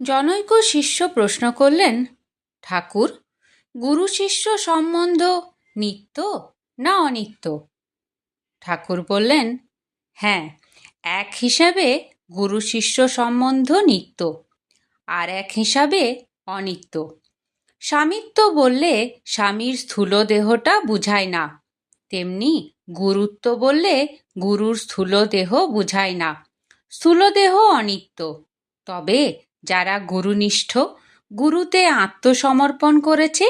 জনৈক শিষ্য প্রশ্ন করলেন, ঠাকুর, গুরু শিষ্য সম্বন্ধ নিত্য না অনিত্য? ঠাকুর বললেন হ্যাঁ এক হিসাবে গুরু শিষ্য সম্বন্ধ নিত্য আর এক হিসাবে অনিত্য। স্বামিত্ব বললে স্বামীর স্থূল দেহটা বুঝায় না, তেমনি গুরুত্ব বললে গুরুর স্থূল দেহ বুঝায় না। স্থূল দেহ অনিত্য, তবে যারা গুরুনিষ্ঠ, গুরুতে আত্মসমর্পণ করেছে,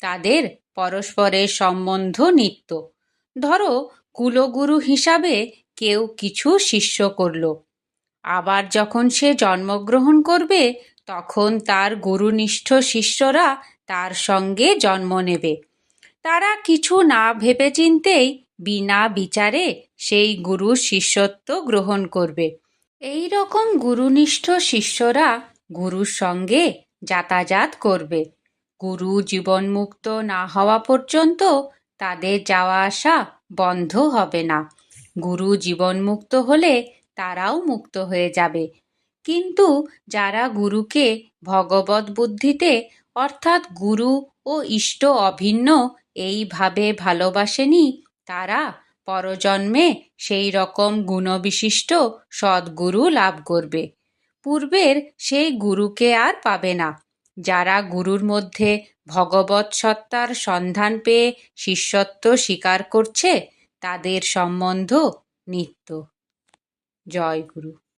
তাদের পরস্পরের সম্বন্ধ নিত্য। ধরো, কুলগুরু হিসাবে কেউ কিছু শিষ্য করল। আবার যখন সে জন্মগ্রহণ করবে, তখন তার গুরুনিষ্ঠ শিষ্যরা তার সঙ্গে জন্ম নেবে। তারা কিছু না ভেবেচিন্তেই বিনা বিচারে সেই গুরুর শিষ্যত্ব গ্রহণ করবে। এই রকম গুরুনিষ্ঠ শিষ্যরা গুরুর সঙ্গে যাতায়াত করবে। গুরু জীবনমুক্ত না হওয়া পর্যন্ত তাদের যাওয়া আসা বন্ধ হবে না। গুরু জীবনমুক্ত হলে তারাও মুক্ত হয়ে যাবে। কিন্তু যারা গুরুকে ভগবত বুদ্ধিতে, অর্থাৎ গুরু ও ইষ্ট অভিন্ন, এইভাবে ভালোবাসেনি, তারা পরজন্মে সেই রকম গুণবিশিষ্ট সদ্গুরু লাভ করবে। পূর্বের সেই গুরুকে আর পাবে না। যারা গুরুর মধ্যে ভগবত সত্তার সন্ধান পেয়ে শিষ্যত্ব স্বীকার করছে, তাদের সম্বন্ধ নিত্য। জয় গুরু।